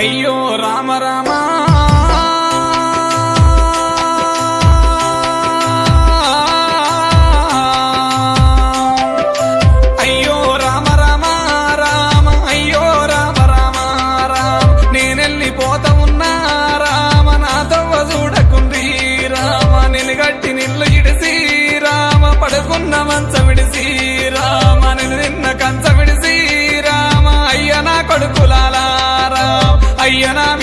అయ్యో రామ రామ. అయ్యో రామ రామ రామ అయ్యో రామ చూడకుంది గట్టి నిల్లు ఇడిసి రామ. పడుకున్న మంచం విడిసి and I.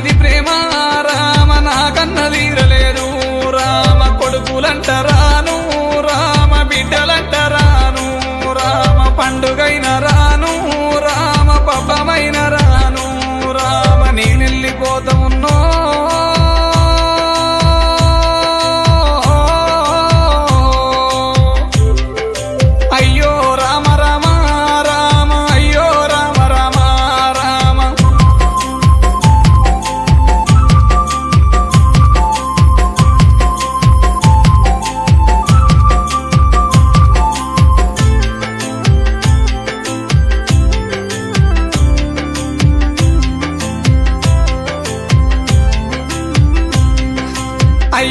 di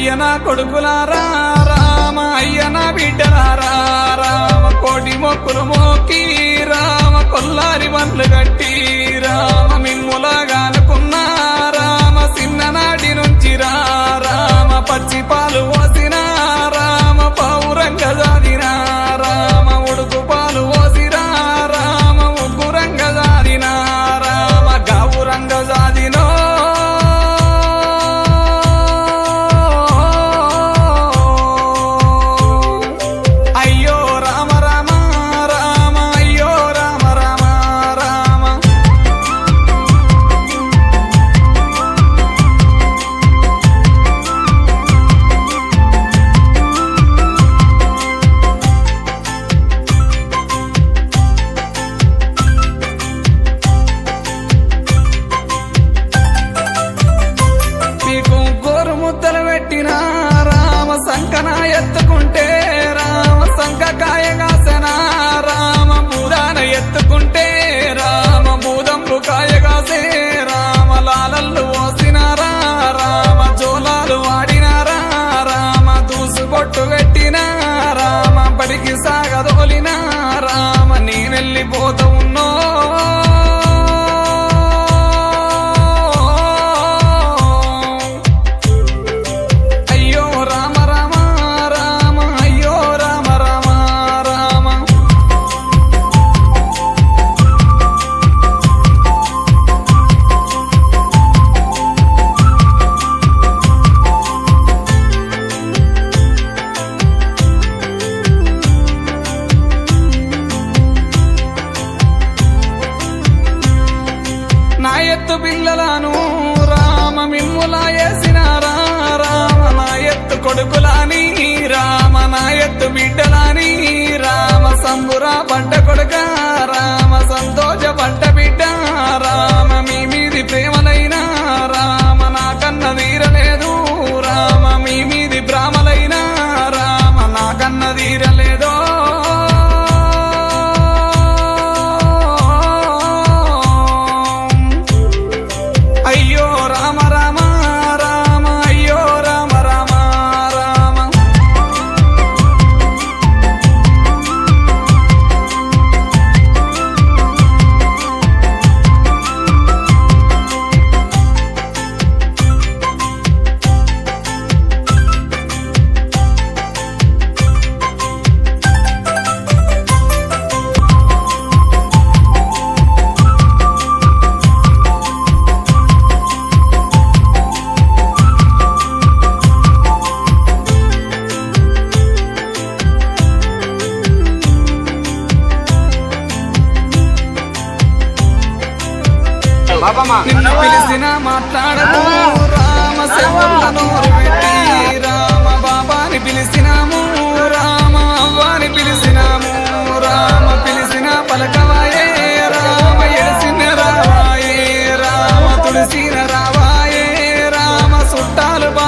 రామయ్య నా కొడుకులారా రామ అయ్యన బిడ్డలారా రామ కోటి మొక్కులు మోకి రామ కొల్లారి వండ్లు కట్టి రామ మిమ్ములాగాన పిల్లలను రామ మిమ్ములా వేసినారా రామ నా ఎత్తు కొడుకులాని రామ నా ఎత్తు బిడ్డలాని రామ సంబురా పంట కొడుక రామ సంతోష పంట బిడ్డ రామ మీ నిన్ను పిలిచిన మాట్లాడదు రామ శివలను పెట్టి రామ బాబాని పిలిచినాము. రామ అవ్వాని పిలిచినాము. రామ పిలిచిన పలకవాయే. రామ ఎడిసిన రావాయే. రామ తులసిన రావాయే. రామ చుట్టాలు బా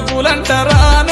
రామ